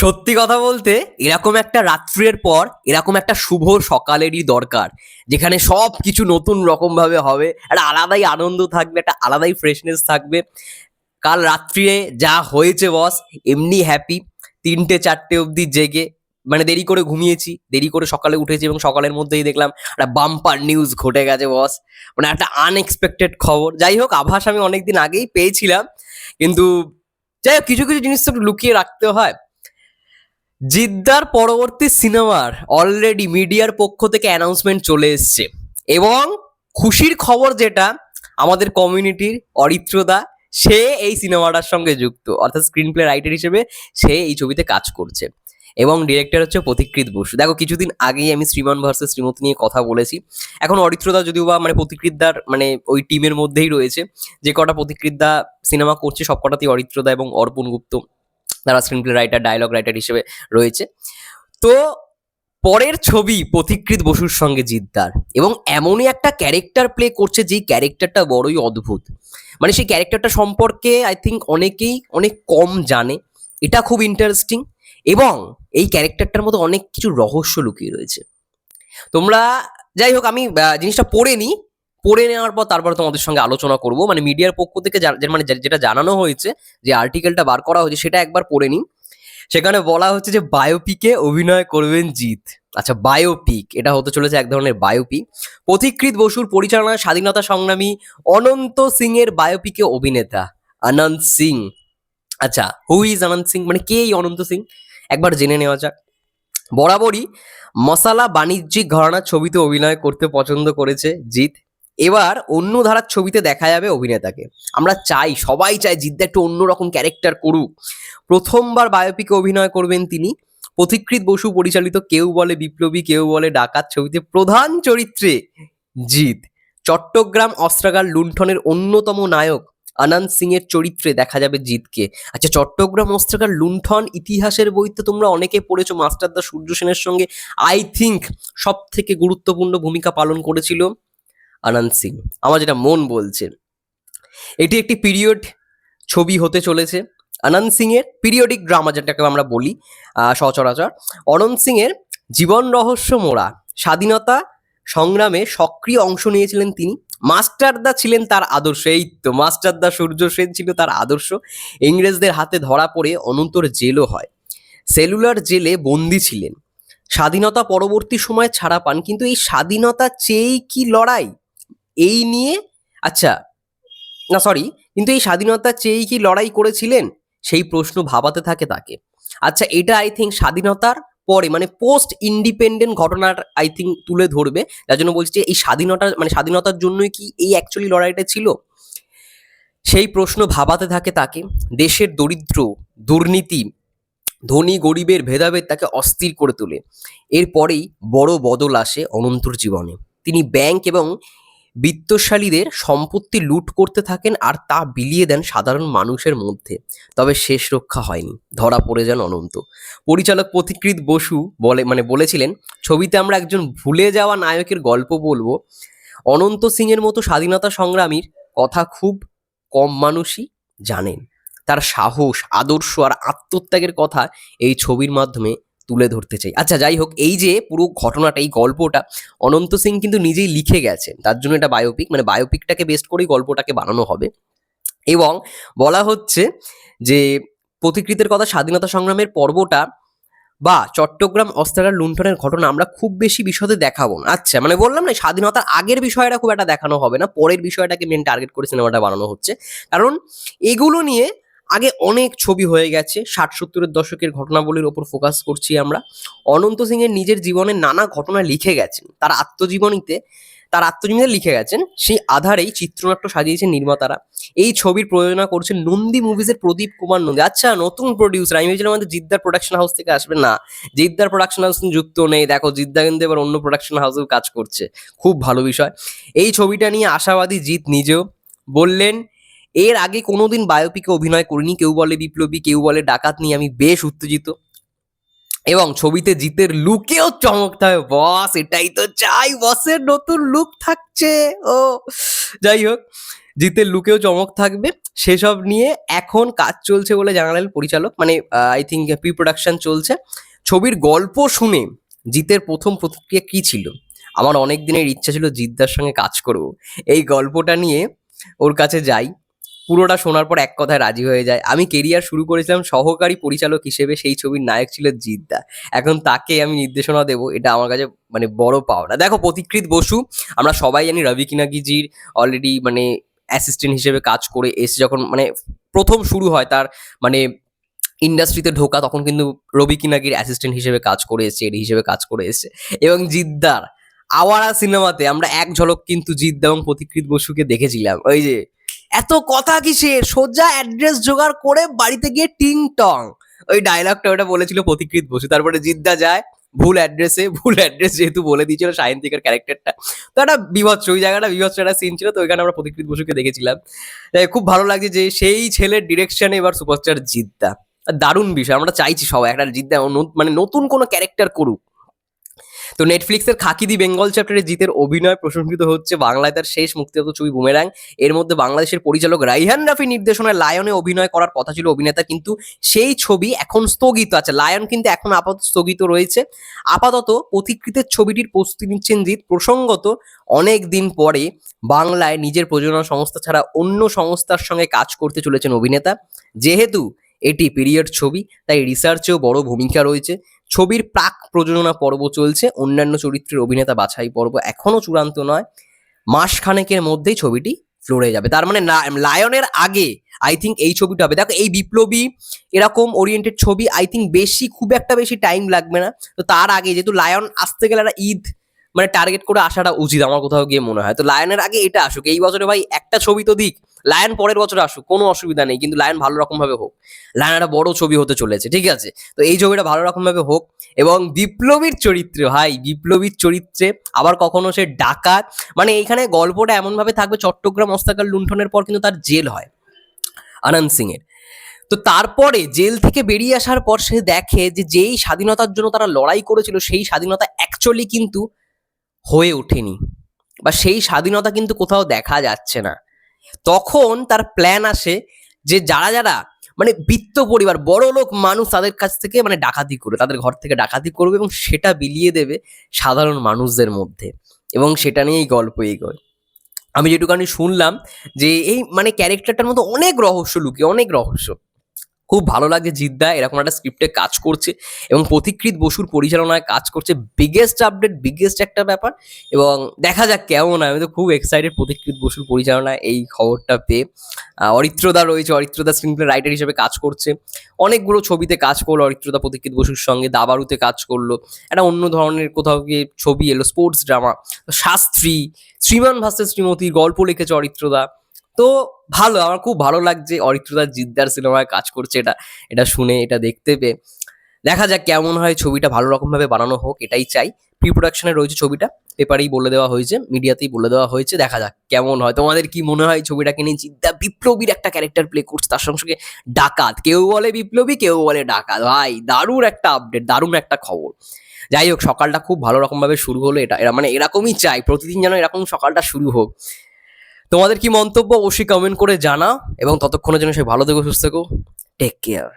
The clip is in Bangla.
সত্যি কথা বলতে, এরকম একটা রাত্রির পর, এরকম একটা শুভ সকালেরই দরকার, যেখানে সব কিছু নতুন রকম ভাবে হবে, একটা আলাদাই আনন্দ থাকবে, একটা আলাদাই ফ্রেশনেস থাকবে। কাল রাত্রিরে যা হয়েছে বস এমনি হ্যাপি তিনটে, চারটে অবধি জেগে মানে দেরি করে ঘুমিয়েছি, দেরি করে সকালে উঠেছি এবং সকালের মধ্যেই দেখলাম একটা বাম্পার নিউজ ঘটে গেছে বস মানে একটা আনএক্সপেক্টেড খবর। যাই হোক, আভাস আমি অনেকদিন আগেই পেয়েছিলাম, কিন্তু যাই হোক, কিছু কিছু জিনিস তো লুকিয়ে রাখতে হয়। জিদ্দার পরবর্তী সিনেমার অলরেডি মিডিয়ার পক্ষ থেকে অ্যানাউন্সমেন্ট চলে এসছে। এবং খুশির খবর যেটা, আমাদের কমিউনিটির অরিত্রদা সে এই সিনেমাটার সঙ্গে যুক্ত। অর্থাৎ স্ক্রিন প্লে রাইটার হিসেবে সে এই ছবিতে কাজ করছে। এবং ডিরেক্টর হচ্ছে পথিকৃত বসু। দেখো, কিছুদিন আগেই আমি শ্রীমান ভার্সেস শ্রীমতী নিয়ে কথা বলেছি। এখন অরিত্রদা যদিও বা মানে পথিকৃতদার মানে ওই টিমের মধ্যেই রয়েছে, যে কটা পথিকৃতদা সিনেমা করছে সব কটাতেই অরিত্রদা এবং অর্পণ গুপ্ত তারা screenplay writer dialogue writer হিসেবে রয়েছে। তো পরের ছবি পথিকৃত বসুর সঙ্গে জিদ্দার এবং এমনই একটা ক্যারেক্টার প্লে করছে যেই ক্যারেক্টারটা বড়ই অদ্ভুত। মানে সেই ক্যারেক্টারটা সম্পর্কে আই থিঙ্ক অনেকেই অনেক কম জানে। এটা খুব ইন্টারেস্টিং এবং এই ক্যারেক্টারটার মধ্যে অনেক কিছু রহস্য লুকিয়ে রয়েছে। তোমরা, যাই হোক আমি জিনিসটা পড়ে নিই। পড়ে নেওয়ার পর তারপর তোমাদের সঙ্গে আলোচনা করব। মানে মিডিয়ার পক্ষ থেকে মানে যেটা জানানো হয়েছে যে আর্টিকেলটা বার করা হয়েছে, সেটা একবার পড়ে নিই সেখানে বলা হচ্ছে যে বায়োপিকে অভিনয় করবেন জিৎ। আচ্ছা বায়োপিক এটা হতে চলেছে এক ধরনের বায়োপিক পথিকৃত বসুর পরিচালনায় স্বাধীনতা সংগ্রামী অনন্ত সিং এর বায়োপিকে অভিনেতা আনন্দ সিং। আচ্ছা হু ইজ আনন্দ সিং? মানে কে এই অনন্ত সিং? একবার জেনে নেওয়া যাক। বরাবরই মশালা বাণিজ্যিক ঘরানার ছবিতে অভিনয় করতে পছন্দ করেছে জিৎ। এবার অন্য ধারার ছবিতে দেখা যাবে অভিনেতাকে। আমরা চাই, সবাই চাই জিদ্দা একটু অন্যরকম ক্যারেক্টার করুক। প্রথমবার বায়োপিকে অভিনয় করবেন তিনি। পথিকৃত বসু পরিচালিত কেউ বলে বিপ্লবী, কেউ বলে ডাকাত ছবিতে প্রধান চরিত্রে জিৎ। চট্টগ্রাম অস্ত্রাগার লুণ্ঠনের অন্যতম নায়ক আনন্দ সিং এর চরিত্রে দেখা যাবে জিতকে আচ্ছা চট্টগ্রাম অস্ত্রাগার লুণ্ঠন ইতিহাসের বইতে তোমরা অনেকে পড়েছো, মাস্টারদা সূর্য সেনের সঙ্গে আই থিঙ্ক সব থেকে গুরুত্বপূর্ণ ভূমিকা পালন করেছিল। আনন্দ সিং। আমার যেটা মন বলছে, এটি একটি পিরিয়ড ছবি হতে চলেছে। আনন্দ সিং এর পিরিয়ডিক ড্রামা যেটাকে আমরা বলি সচরাচর। অনন্ত সিং এর জীবন রহস্য মোড়া, স্বাধীনতা সংগ্রামে সক্রিয় অংশ নিয়েছিলেন তিনি। মাস্টারদা ছিলেন তার আদর্শ, এই তো মাস্টারদা সূর্য সেন ছিল তার আদর্শ। ইংরেজদের হাতে ধরা পড়ে অনন্তর জেলও হয়। সেলুলার জেলে বন্দি ছিলেন। স্বাধীনতা পরবর্তী সময় ছাড়া পান, কিন্তু এই স্বাধীনতা চেয়েই কি লড়াই? এই নিয়ে আচ্ছা না সরি কিন্তু এই স্বাধীনতা চেয়েই কি লড়াই করেছিলেন? সেই প্রশ্ন ভাবাতে থাকে তাকে। আচ্ছা এটা আই থিঙ্ক স্বাধীনতার পরে মানে পোস্ট ইন্ডিপেন্ডেন্ট ঘটনার আই থিঙ্ক তুলে ধরবে, যার জন্য বলছি যে এই স্বাধীনতা মানে স্বাধীনতার জন্যই কি এই অ্যাকচুয়ালি লড়াইটা ছিল? সেই প্রশ্ন ভাবাতে থাকে তাকে। দেশের দরিদ্র, দুর্নীতি, ধনী, গরিবের ভেদাভেদ তাকে অস্থির করে তোলে। এরপরেই বড় বদল আসে অনন্তর জীবনে। তিনি ব্যাংক এবং বিত্তশালীদের সম্পত্তি লুট করতে থাকেন আর তা বিলিয়ে দেন সাধারণ মানুষের মধ্যে। তবে শেষ রক্ষা হয়নি। ধরা পড়ে যান অনন্ত। পরিচালক পথিকৃত বসু বলে মানে বলেছিলেন, ছবিতে আমরা একজন ভুলে যাওয়া নায়কের গল্প বলব। অনন্ত সিংয়ের মতো স্বাধীনতা সংগ্রামীর কথা খুব কম মানুষই জানেন। তার সাহস, আদর্শ আর আত্মত্যাগের কথা এই ছবির মাধ্যমে তুলে ধরতে চাই। আচ্ছা যাই হোক এই যে পুরো ঘটনাটা, এই গল্পটা, অনন্ত সিং কিন্তু নিজেই লিখে গেছেন। তার জন্য এটা বায়োপিক মানে বায়োপিকটাকে বেস্ট করেই গল্পটাকে বানানো হবে। এবং বলা হচ্ছে যে প্রতিকৃতের কথা স্বাধীনতা সংগ্রামের পর্বটা বা চট্টগ্রাম অস্ত্রাগার লুণ্ঠনের ঘটনা আমরা খুব বেশি বিশদে দেখাবো না। আচ্ছা মানে বললাম না, স্বাধীনতার আগের বিষয়টা খুব একটা দেখানো হবে না, পরের বিষয়টাকে মেন টার্গেট করে সিনেমাটা বানানো হচ্ছে। কারণ এগুলো নিয়ে আগে অনেক ছবি হয়ে গেছে, ষাট সত্তরের দশকের ঘটনাবলীর ওপর ফোকাস করছি আমরা। অনন্ত সিং এর নিজের জীবনের নানা ঘটনা লিখে গেছেন। তার আত্মজীবনীতে তার আত্মজীবনীতে লিখে গেছেন, সেই আধারেই চিত্রনাট্য সাজিয়েছেন নির্মাতারা। এই ছবির প্রযোজনা করছেন নন্দী মুভিজের প্রদীপ কুমার নন্দী। আচ্ছা নতুন প্রডিউসার আমি ভেবেছিলাম আমাদের জিদ্দার প্রোডাকশন হাউস থেকে আসবে। না, জিদ্দার প্রোডাকশন হাউস যুক্ত নেই। দেখো, জিদ্দা কিন্তু এবার অন্য প্রোডাকশন হাউসেও কাজ করছে। খুব ভালো বিষয়। এই ছবিটা নিয়ে আশাবাদী জিৎ নিজেও বললেন এর আগে কোনোদিন বায়োপিকে অভিনয় করিনি, কেউ বলে বিপ্লবী, কেউ বলে ডাকাত নিয়ে আমি বেশ উত্তেজিত। এবং ছবিতে জিতের লুকেও চমকতে হবে। বস, এটাই তো চাই, বসের নতুন লুক থাকছে। ও, যাই হোক, জিতের লুকেও চমক থাকবে। সেসব নিয়ে এখন কাজ চলছে বলে জানালেন পরিচালক। মানে আই থিঙ্ক প্রি প্রোডাকশন চলছে। ছবির গল্প শুনে জিতের প্রথম প্রতিক্রিয়া কি ছিল? আমার অনেক দিনের ইচ্ছা ছিল জিদ্দার সঙ্গে কাজ করব। এই গল্পটা নিয়ে ওর কাছে যাই। পুরোটা শোনার পর এক কথায় রাজি হয়ে যায়। আমি কেরিয়ার শুরু করেছিলাম সহকারী পরিচালক হিসেবে, সেই ছবির নায়ক ছিল জিদ্দা। এখন তাকে আমি নির্দেশনা দেবো, এটা আমার কাছে মানে বড় পাওনা। দেখো প্রতিকৃত বসু, আমরা সবাই জানি রবি কিনাগিজির অলরেডি মানে অ্যাসিস্ট্যান্ট হিসেবে কাজ করে এসে যখন মানে প্রথম শুরু হয় তার মানে ইন্ডাস্ট্রিতে ঢোকা, তখন কিন্তু রবি কিনাগির অ্যাসিস্ট্যান্ট হিসেবে কাজ করে এসেছে, এডি হিসেবে কাজ করে এসেছে। এবং জিদ্দার আওয়ারা সিনেমাতে আমরা এক ঝলক কিন্তু জিদ্দা এবং প্রতিকৃত বসুকে দেখেছিলাম। ওই যে এত কথা কিসের? সোজা অ্যাড্রেস জোগাড় করে বাড়িতে গিয়ে টিং টং। ওই ডায়লগটা ওটা বলেছিল প্রতিকৃত বসু। তারপরে জিদ্দা যায়, ভুল অ্যাড্রেসে ভুল অ্যাড্রেস যেহেতু বলে দিয়েছিল সায়ন্তিকার ক্যারেক্টারটা তো একটা বিভৎস, ওই জায়গাটা বিভৎস একটা সিন ছিল, তো ওইখানে আমরা প্রতিকৃত বসুকে দেখেছিলাম। খুব ভালো লাগছে যে সেই ছেলের ডিরেকশনে এবার সুপারস্টার জিদ্দা। দারুণ বিষয়, আমরা চাইছি সবাই একটা জিদ্দা মানে নতুন কোনো ক্যারেক্টার করুক। তো নেটফ্লিক্সের খাকিদি বেঙ্গল চ্যাপ্টারে জিতের অভিনয় প্রশংসিত হচ্ছে বাংলায় তার শেষ মুক্তিগত ছবি বুমেরাং এর মধ্যে বাংলাদেশের পরিচালক রাইহান রাফি নির্দেশনায় লায়নে অভিনয় করার কথা ছিল অভিনেতা, কিন্তু সেই ছবি এখন স্থগিত আছে। লায়ন কিন্তু এখন আপাতত স্থগিত রয়েছে। আপাতত প্রতিকৃতের ছবিটির প্রস্তুতি নিচ্ছেন জিৎ। প্রসঙ্গত, অনেক দিন পরে বাংলায় নিজের প্রযোজনা সংস্থা ছাড়া অন্য সংস্থার সঙ্গে কাজ করতে চলেছেন অভিনেতা। যেহেতু এটি পিরিয়ড ছবি, তাই রিসার্চেও বড় ভূমিকা রয়েছে। ছবির প্রাক প্রযোজনা পর্ব চলছে। অন্যান্য চরিত্রের অভিনেতা বাছাই পর্ব এখনও চূড়ান্ত নয়। মাস খানেকের মধ্যেই ছবিটি ফ্লোরে যাবে। তার মানে লায়নের আগে আই থিঙ্ক এই ছবিটা হবে। দেখো, এই বিপ্লবী এরকম ওরিয়েন্টেড ছবি আই থিঙ্ক বেশি, খুব একটা বেশি টাইম লাগবে না। তো তার আগে যেহেতু লায়ন আসতে গেলে একটা ঈদ মানে টার্গেট করে আসাটা উচিত আমার কোথাও গিয়ে মনে হয়। তো লায়নের আগে এটা আসুক। এই বছরে ভাই একটা ছবি তো দিক। লায়ন পরের বছর আসুক, কোনো অসুবিধা নেই। কিন্তু লায়ন ভালো রকম ভাবে হোক। লায়ন একটা বড় ছবি হতে চলেছে, ঠিক আছে? তো এই ছবিটা ভালো রকম ভাবে হোক। এবং বিপ্লবীর চরিত্রে ভাই, বিপ্লবীর চরিত্রে আবার কখনো সে ডাকাত মানে এইখানে গল্পটা এমন ভাবে থাকবে, চট্টগ্রাম অস্তাকার লুণ্ঠনের পর কিন্তু তার জেল হয়, আনন্দ সিং এর তো তারপরে জেল থেকে বেরিয়ে আসার পর সে দেখে যে যেই স্বাধীনতার জন্য তারা লড়াই করেছিল, সেই স্বাধীনতা অ্যাকচুয়ালি কিন্তু হয়ে ওঠেনি। বা সেই স্বাধীনতা কিন্তু কোথাও দেখা যাচ্ছে না। তখন তার প্ল্যান আসে যে যারা যারা মানে বিত্ত পরিবার, বড় লোক মানুষ তাদের কাছ থেকে মানে ডাকাতি করে, তাদের ঘর থেকে ডাকাতি করবে এবং সেটা বিলিয়ে দেবে সাধারণ মানুষদের মধ্যে। এবং সেটা নিয়েই গল্প এগোয়। আমি যেটুকানি শুনলাম যে এই মানে ক্যারেক্টারটার মধ্যে অনেক রহস্য লুকিয়ে, অনেক রহস্য। খুব ভালো লাগে জিদ্দা, এরকম একটা স্ক্রিপ্টে কাজ করছে এবং প্রতিকৃত বসুর পরিচালনায় কাজ করছে। বিগেস্ট আপডেট বিগেস্ট একটা ব্যাপার এবং দেখা যাক কেমন আমি তো খুব এক্সাইটেড প্রতিকৃত বসুর পরিচালনায় এই খবরটা পেয়ে। অরিত্রদা রয়েছে, অরিত্রদা স্ক্রিন প্লে রাইটার হিসেবে কাজ করছে। অনেকগুলো ছবিতে কাজ করল অরিত্রদা প্রতিকৃত বসুর সঙ্গে দাবারুতে কাজ করল। একটা অন্য ধরনের কোথাও গিয়ে ছবি এলো স্পোর্টস ড্রামা শাস্ত্রী, শ্রীমান ভাস্তের শ্রীমতীর গল্প লিখেছে অরিত্রদা। তো ভালো, আমার খুব ভালো লাগছে অরিত্রদা জিদ্দার সিনেমায় কাজ করছে এটা এটা শুনে, এটা দেখতে পেয়ে। দেখা যাক কেমন হয় ছবিটা ভালো রকম ভাবে বানানো হোক, এটাই চাই। প্রি প্রোডাকশনে রয়েছে ছবিটা পেপারেই বলে দেওয়া হয়েছে মিডিয়াতেই বলে দেওয়া হয়েছে, দেখা যাক কেমন হয়। তোমাদের কি মনে হয় ছবিটাকে নিয়ে? জিদ্দা বিপ্লবীর একটা ক্যারেক্টার প্লে করছে, তার সঙ্গে সঙ্গে ডাকাত, কেউ বলে বিপ্লবী, কেউ বলে ডাকাত। ভাই, দারুণ একটা আপডেট দারুণ একটা খবর। যাই হোক, সকালটা খুব ভালো রকম ভাবে শুরু হলো এটা, এরা মানে এরকমই চাই, প্রতিদিন যেন এরকম সকালটা শুরু হোক। তোমাদের কি মন্তব্য অবশ্যই কমেন্ট করে জানা এবং ততক্ষণের জন্য সে ভালো থেকো, সুস্থ থেকো টেক কেয়ার